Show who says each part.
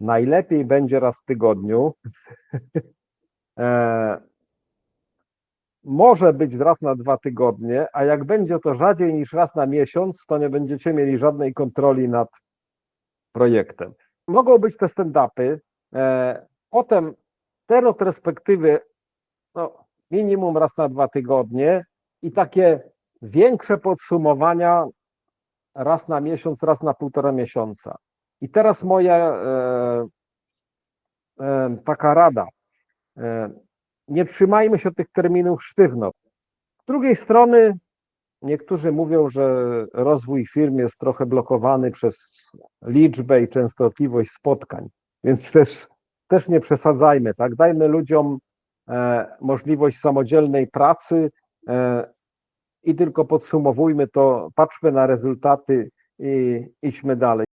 Speaker 1: Najlepiej będzie raz w tygodniu. E, może być raz na dwa tygodnie, a jak będzie to rzadziej niż raz na miesiąc, to nie będziecie mieli żadnej kontroli nad projektem. Mogą być te stand-upy, e, potem te retrospektywy no, minimum raz na dwa tygodnie i takie większe podsumowania raz na miesiąc, raz na półtora miesiąca. I teraz moja e, e, taka rada. E, nie trzymajmy się tych terminów sztywno. Z drugiej strony niektórzy mówią, że rozwój firm jest trochę blokowany przez liczbę i częstotliwość spotkań, więc też, też nie przesadzajmy, tak? Dajmy ludziom możliwość samodzielnej pracy i tylko podsumowujmy to, patrzmy na rezultaty i idźmy dalej.